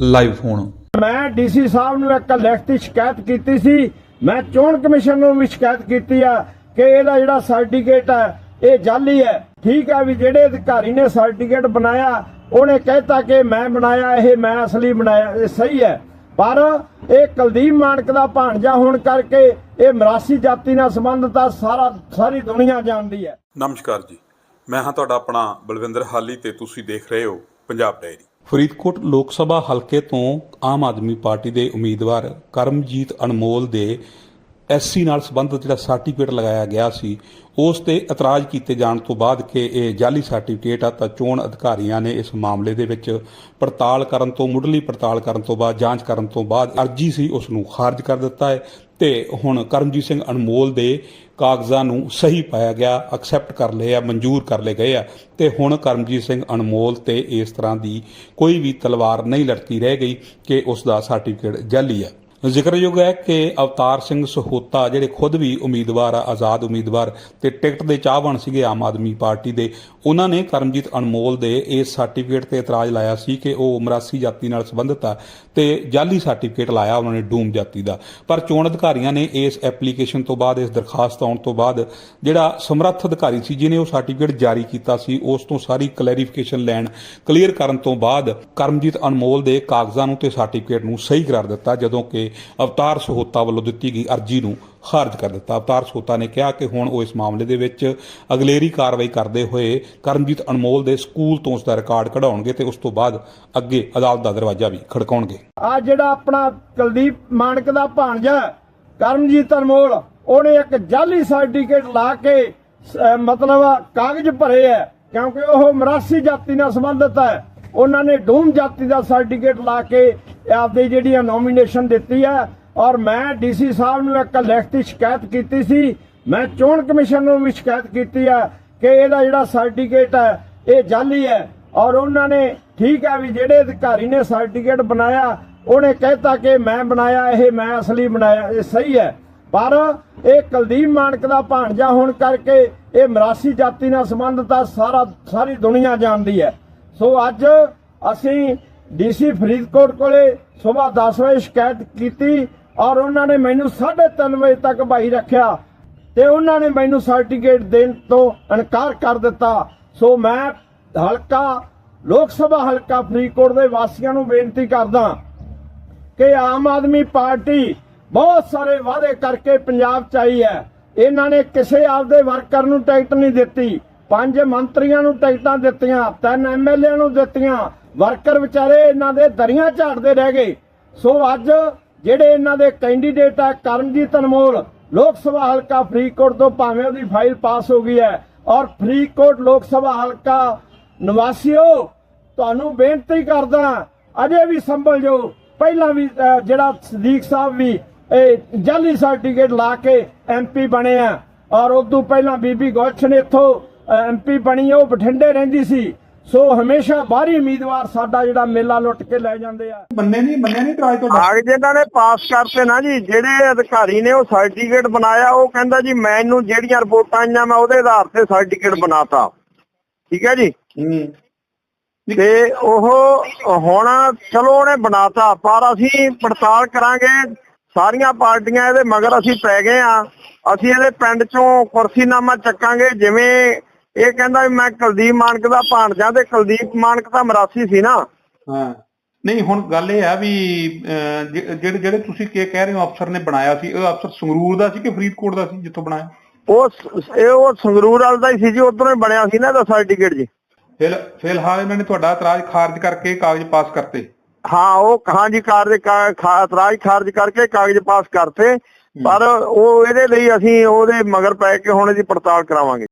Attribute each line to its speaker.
Speaker 1: Live phone
Speaker 2: ਮੈਂ DC ਸਾਹਿਬ ਨੂੰ ਇੱਕ ਲਿਖਤੀ ਸ਼ਿਕਾਇਤ ਕੀਤੀ ਸੀ। ਮੈਂ ਚੋਣ ਕਮਿਸ਼ਨ ਨੂੰ ਵੀ ਸ਼ਿਕਾਇਤ ਕੀਤੀ ਆ ਕਿ ਇਹਦਾ ਜਿਹੜਾ ਸਰਟੀਫਿਕੇਟ ਹੈ ਇਹ ਜਾਲੀ ਹੈ ਠੀਕ ਹੈ ਵੀ ਜਿਹੜੇ ਅਧਿਕਾਰੀ ਨੇ ਸਰਟੀਫਿਕੇਟ ਬਣਾਇਆ ਉਹਨੇ ਕਹਿਤਾ ਕਿ ਮੈਂ ਬਣਾਇਆ ਇਹ ਮੈਂ ਅਸਲੀ ਬਣਾਇਆ ਇਹ ਸਹੀ ਹੈ ਪਰ ਇਹ ਕੁਲਦੀਪ ਮਾਨਕ ਦਾ ਭਾਣਜਾ ਹੋਣ ਕਰਕੇ ਇਹ ਮਰਾਸੀ ਜਾਤੀ ਨਾਲ ਸੰਬੰਧਿਤ ਆ ਸਾਰਾ ਸਾਰੀ ਦੁਨੀਆ ਜਾਣਦੀ ਹੈ
Speaker 3: ਨਮਸਕਾਰ ਜੀ। ਮੈਂ ਹਾਂ ਤੁਹਾਡਾ ਆਪਣਾ ਬਲਵਿੰਦਰ ਹਾਲੀ ਤੇ ਤੁਸੀਂ ਦੇਖ ਰਹੇ ਹੋ ਪੰਜਾਬ ਡਾਇਰੀ।
Speaker 1: ਫਰੀਦਕੋਟ ਲੋਕ ਸਭਾ ਹਲਕੇ ਤੋਂ ਆਮ ਆਦਮੀ ਪਾਰਟੀ ਦੇ ਉਮੀਦਵਾਰ ਕਰਮਜੀਤ ਅਨਮੋਲ ਦੇ ਐਸਸੀ ਨਾਲ ਸੰਬੰਧਿਤ ਜਿਹੜਾ ਸਰਟੀਫਿਕੇਟ ਲਗਾਇਆ ਗਿਆ ਸੀ, ਉਸ ਤੇ ਇਤਰਾਜ਼ ਕੀਤੇ ਜਾਣ ਤੋਂ ਬਾਅਦ ਕਿ ਇਹ ਜਾਲੀ ਸਰਟੀਫਿਕੇਟ ਆ ਤਾਂ ਚੋਣ ਅਧਿਕਾਰੀਆਂ ਨੇ ਇਸ ਮਾਮਲੇ ਦੇ ਵਿੱਚ ਪੜਤਾਲ ਕਰਨ ਤੋਂ, ਮੁੱਢਲੀ ਪੜਤਾਲ ਕਰਨ ਤੋਂ ਬਾਅਦ, ਜਾਂਚ ਕਰਨ ਤੋਂ ਬਾਅਦ ਅਰਜੀ ਸੀ, ਉਸ ਨੂੰ ਖਾਰਜ ਕਰ ਦਿੱਤਾ ਹੈ ਤੇ ਹੁਣ ਕਰਮਜੀਤ ਸਿੰਘ ਅਨਮੋਲ ਦੇ ਕਾਗਜ਼ਾਂ ਨੂੰ ਸਹੀ ਪਾਇਆ ਗਿਆ ਐਕਸੈਪਟ ਕਰ ਲਏ ਆ, ਮਨਜ਼ੂਰ ਕਰ ਲਏ ਗਏ ਆ ਤੇ ਹੁਣ ਕਰਮਜੀਤ ਸਿੰਘ ਅਨਮੋਲ ਤੇ ਇਸ ਤਰ੍ਹਾਂ ਦੀ ਕੋਈ ਵੀ ਤਲਵਾਰ ਨਹੀਂ ਲਟਕੀ ਰਹਿ ਗਈ ਕਿ ਉਸ ਦਾ ਸਰਟੀਫਿਕੇਟ ਜਾਲੀ ਆ। ਜ਼ਿਕਰਯੋਗ ਹੈ ਕਿ ਅਵਤਾਰ ਸਿੰਘ ਸਹੋਤਾ ਜਿਹੜੇ ਖੁਦ ਵੀ ਉਮੀਦਵਾਰ ਆ, ਆਜ਼ਾਦ ਉਮੀਦਵਾਰ ਤੇ ਟਿਕਟ ਦੇ ਚਾਹਵਾਨ ਸੀਗੇ ਆਮ ਆਦਮੀ ਪਾਰਟੀ ਦੇ, ਉਹਨਾਂ ਨੇ ਕਰਮਜੀਤ ਅਨਮੋਲ ਦੇ ਇਸ ਸਰਟੀਫਿਕੇਟ ਤੇ ਇਤਰਾਜ਼ ਲਾਇਆ ਸੀ ਕਿ ਉਹ ਮਰਾਸੀ ਜਾਤੀ ਨਾਲ ਸੰਬੰਧਿਤ ਆ ਤੇ ਜਾਲੀ ਸਰਟੀਫਿਕੇਟ ਲਾਇਆ ਉਹਨਾਂ ਨੇ ਡੂਮ ਜਾਤੀ ਦਾ। ਪਰ ਚੋਣ ਅਧਿਕਾਰੀਆਂ ਨੇ ਇਸ ਐਪਲੀਕੇਸ਼ਨ ਤੋਂ ਬਾਅਦ, ਇਸ ਦਰਖਾਸਤ ਆਉਣ ਤੋਂ ਬਾਅਦ ਜਿਹੜਾ ਸਮਰੱਥ ਅਧਿਕਾਰੀ ਸੀ ਜਿਹਨੇ ਉਹ ਸਰਟੀਫਿਕੇਟ ਜਾਰੀ ਕੀਤਾ ਸੀ, ਉਸ ਤੋਂ ਸਾਰੀ ਕਲੈਰੀਫਿਕੇਸ਼ਨ ਲੈਣ ਕਲੀਅਰ ਕਰਨ ਤੋਂ ਬਾਅਦ ਕਰਮਜੀਤ ਅਨਮੋਲ ਦੇ ਕਾਗਜ਼ਾਂ ਨੂੰ ਤੇ ਸਰਟੀਫਿਕੇਟ ਨੂੰ ਸਹੀ ਕਰਾਰ ਦਿੱਤਾ, ਜਦੋਂ ਕਿ ਅਵਤਾਰ ਸਹੋਤਾ ਵੱਲੋਂ ਦਿੱਤੀ ਗਈ ਅਰਜੀ ਨੂੰ ਖਾਰਜ ਕਰ ਦਿੱਤਾ। ਅਵਤਾਰ ਸਹੋਤਾ ਨੇ ਕਿਹਾ ਕਿ ਹੁਣ ਉਹ ਇਸ ਮਾਮਲੇ ਦੇ ਵਿੱਚ ਅਗਲੇਰੀ ਕਾਰਵਾਈ ਕਰਦੇ ਹੋਏ ਕਰਮਜੀਤ ਅਨਮੋਲ ਦੇ ਸਕੂਲ ਤੋਂ ਉਸ ਦਾ ਰਿਕਾਰਡ ਕਢਾਉਣਗੇ ਤੇ ਉਸ ਤੋਂ ਬਾਅਦ ਅੱਗੇ ਅਦਾਲਤ ਦਾ ਦਰਵਾਜ਼ਾ ਵੀ ਖੜਕਾਉਣਗੇ।
Speaker 2: ਆ ਜਿਹੜਾ ਆਪਣਾ ਕੁਲਦੀਪ ਮਾਨਕ ਦਾ ਭਾਣਜਾ ਕਰਮਜੀਤ ਅਨਮੋਲ, ਉਹਨੇ ਇੱਕ ਜਾਲੀ ਸਰਟੀਫਿਕੇਟ ਲਾ ਕੇ ਮਤਲਬ ਕਾਗਜ਼ ਭਰੇ ਹੈ, ਕਿਉਂਕਿ ਉਹ ਮਰਾਸੀ ਜਾਤੀ ਨਾਲ ਸੰਬੰਧਿਤ ਹੈ। ਉਹਨਾਂ ਨੇ ਡੂਮ ਜਾਤੀ ਦਾ ਸਰਟੀਫਿਕੇਟ ਲਾ ਕੇ ਆਪਦੀ ਜਿਹੜੀ ਨੋਮੀਨੇਸ਼ਨ ਦਿੱਤੀ ਹੈ ਔਰ ਮੈਂ ਡੀਸੀ ਸਾਹਿਬ ਨੂੰ ਇੱਕ ਲਿਖਤੀ ਸ਼ਿਕਾਇਤ ਕੀਤੀ ਸੀ। ਮੈਂ ਚੋਣ ਕਮਿਸ਼ਨ ਨੂੰ ਵੀ ਸ਼ਿਕਾਇਤ ਕੀਤੀ ਹੈ ਕਿ ਇਹਦਾ ਜਿਹੜਾ ਸਰਟੀਫਿਕੇਟ ਹੈ ਇਹ ਜਾਲੀ ਹੈ। ਔਰ ਉਹਨਾਂ ਨੇ ਠੀਕ ਹੈ ਵੀ ਜਿਹੜੇ ਅਧਿਕਾਰੀ ਨੇ ਸਰਟੀਫਿਕੇਟ ਬਣਾਇਆ, ਉਹਨੇ ਕਹਿਤਾ ਕਿ ਮੈਂ ਬਣਾਇਆ, ਇਹ ਮੈਂ ਅਸਲੀ ਬਣਾਇਆ, ਇਹ ਸਹੀ ਹੈ। ਪਰ ਇਹ ਕੁਲਦੀਪ ਮਾਨਕ ਦਾ ਭਾਣਜਾ ਹੋਣ ਕਰਕੇ ਇਹ ਮਰਾਸੀ ਜਾਤੀ ਨਾਲ ਸੰਬੰਧਿਤ ਸਾਰਾ ਸਾਰੀ ਦੁਨੀਆ ਜਾਣਦੀ ਹੈ। ਸੋ ਅੱਜ ਅਸੀਂ ਡੀਸੀ ਫਰੀਦਕੋਟ ਕੋਲੇ ਸਵੇਰ 10 ਵਜੇ ਸ਼ਿਕਾਇਤ ਕੀਤੀ ਔਰ ਉਹਨਾਂ ਨੇ ਮੈਨੂੰ 3:30 ਵਜੇ ਤੱਕ ਭਾਈ ਰੱਖਿਆ ਤੇ ਉਹਨਾਂ ਨੇ ਮੈਨੂੰ ਸਰਟੀਫਿਕੇਟ ਦੇਣ ਤੋਂ ਇਨਕਾਰ ਕਰ ਦਿੱਤਾ। ਸੋ ਮੈਂ ਹਲਕਾ, ਲੋਕ ਸਭਾ ਹਲਕਾ ਫਰੀਦਕੋਟ ਦੇ ਵਾਸੀਆਂ ਨੂੰ ਬੇਨਤੀ ਕਰਦਾ ਕਿ ਆਮ ਆਦਮੀ ਪਾਰਟੀ ਬਹੁਤ ਸਾਰੇ ਵਾਅਦੇ ਕਰਕੇ ਪੰਜਾਬ ਚ ਆਈ ਹੈ। ਇਹਨਾਂ ਨੇ ਕਿਸੇ ਆਪਦੇ ਵਰਕਰ ਨੂੰ ਟਿਕਟ ਨਹੀਂ ਦਿੱਤੀ। ਪੰਜ ਮੰਤਰੀਆਂ ਨੂੰ ਟਿਕਟਾਂ ਦਿੱਤੀਆਂ, ਤਿੰਨ ਐਮਐਲਏ ਨੂੰ ਦਿੱਤੀਆਂ ਵਰਕਰ ਵਿਚਾਰੇ ਇਹਨਾਂ ਦੇ ਦਰੀਆਂ ਝਾੜਦੇ ਰਹਿ ਗਏ। ਸੋ ਅੱਜ ਜਿਹੜੇ ਇਹਨਾਂ ਦੇ ਕੈਂਡੀਡੇਟ ਆ ਕਰਮਜੀਤ ਅਨਮੋਲ, ਲੋਕ ਸਭਾ ਹਲਕਾ ਫਰੀਦਕੋਟ ਤੋਂ ਭਾਵੇਂ ਉਹਦੀ ਫਾਈਲ ਪਾਸ ਹੋ ਗਈ ਹੈ। ਔਰ ਫਰੀਦਕੋਟ ਲੋਕ ਸਭਾ ਹਲਕਾ ਨਿਵਾਸੀਓ, ਤੁਹਾਨੂੰ ਬੇਨਤੀ ਕਰਦਾ ਅਜੇ ਵੀ ਸੰਭਲ ਜੋ ਪਹਿਲਾਂ ਵੀ ਜਿਹੜਾ ਸਦੀਕ ਸਾਹਿਬ ਵੀ, ਇਹ ਜਾਲੀ ਸਰਟੀਫਿਕੇਟ ਲਾ ਕੇ ਐਮਪੀ ਬਣੇ ਆ। ਔਰ ਉਦੋਂ ਪਹਿਲਾਂ ਬੀਬੀ ਗੁਲਸ਼ਨ ਇੱਥੋਂ ਐਮਪੀ ਬਣੀ, ਉਹ ਬਠਿੰਡੇ ਰਹਿੰਦੀ ਸੀ। ਸੋ ਹਮੇਸ਼ਾ ਬਾਹਰੀ ਉਮੀਦਵਾਰ ਸਾਡਾ ਜਿਹੜਾ ਮੇਲਾ ਲੁੱਟ ਕੇ ਲੈ ਜਾਂਦੇ ਆ।
Speaker 4: ਮੰਨੇ ਨਹੀਂ ਮੰਨਿਆ ਨਹੀਂ ਟਰਾਈ ਤੁਹਾਡਾ
Speaker 5: ਕਾਗਜ਼ ਇਹਨਾਂ ਨੇ ਪਾਸ ਕਰਤੇ ਨਾ ਜੀ ਜਿਹੜੇ ਅਧਿਕਾਰੀ ਨੇ ਉਹ ਸਰਟੀਫਿਕੇਟ ਬਣਾਇਆ ਉਹ ਕਹਿੰਦਾ ਜੀ ਮੈਨੂੰ ਜਿਹੜੀਆਂ ਰਿਪੋਰਟਾਂ ਆਈਆਂ ਮੈਂ ਉਹਦੇ ਆਧਾਰ ਤੇ ਸਰਟੀਫਿਕੇਟ ਬਣਾਤਾ। ਠੀਕ ਹੈ ਜੀ? ਤੇ ਉਹ ਹੁਣ ਚਲੋ ਉਹਨੇ ਬਣਾਤਾ ਪਰ ਅਸੀਂ ਪੜਤਾਲ ਕਰਾਂਗੇ ਸਾਰੀਆਂ ਪਾਰਟੀਆਂ ਇਹਦੇ ਮਗਰ ਅਸੀਂ ਪੈ ਗਏ ਆ ਅਸੀਂ ਇਹਦੇ ਪਿੰਡ ਚੋਂ ਕੁਰਸੀਨਾਮਾ ਚੱਕਾਂਗੇ ਜਿਵੇਂ ਇਹ ਕਹਿੰਦਾ ਵੀ ਮੈਂ ਕੁਲਦੀਪ ਮਾਨਕ ਦਾ ਭਾਣਜਾ ਤੇ ਕੁਲਦੀਪ ਮਾਨਕ ਤਾਂ ਮਰਾਸੀ ਸੀ ਨਾ।
Speaker 4: ਹਾਂ। ਨਹੀਂ ਹੁਣ ਗੱਲ ਇਹ ਆ ਵੀ ਜਿ- ਜਿਹੜੇ ਜਿਹੜੇ ਤੁਸੀਂ ਕੀ ਕਹਿ ਰਹੇ ਹੋ ਅਫਸਰ ਨੇ ਬਣਾਇਆ ਸੀ ਉਹ ਅਫਸਰ ਸੰਗਰੂਰ ਦਾ ਸੀ ਕਿ ਫਰੀਦਕੋਟ ਦਾ ਸੀ ਜਿੱਥੋਂ ਬਣਾਇਆ?
Speaker 5: ਉਹ ਇਹ ਉਹ ਸੰਗਰੂਰ ਵਾਲਾ ਦਾ ਹੀ ਸੀ ਜੀ ਉਧਰੋਂ ਹੀ ਬਣਿਆ ਸੀ ਨਾ ਇਹਦਾ ਸਰਟੀਫਿਕੇਟ ਜੀ।
Speaker 4: ਫਿਲ ਫਿਲਹਾਲ ਇਹਨਾਂ ਨੇ ਤੁਹਾਡਾ ਇਤਰਾਜ਼ ਖਾਰਜ ਕਰਕੇ ਕਾਗਜ਼ ਪਾਸ ਕਰਤੇ।
Speaker 5: ਹਾਂ ਉਹ ਹਾਂਜੀ ਕਾਰਜ ਇਤਰਾਜ਼ ਖਾਰਜ ਕਰਕੇ ਕਾਗਜ਼ ਪਾਸ ਕਰਤੇ ਪਰ ਉਹ ਇਹਦੇ ਲਈ ਅਸੀਂ ਉਹਦੇ ਮਗਰ ਪੈ ਕੇ ਹੁਣ ਇਹਦੀ ਪੜਤਾਲ ਕਰਾਵਾਂਗੇ।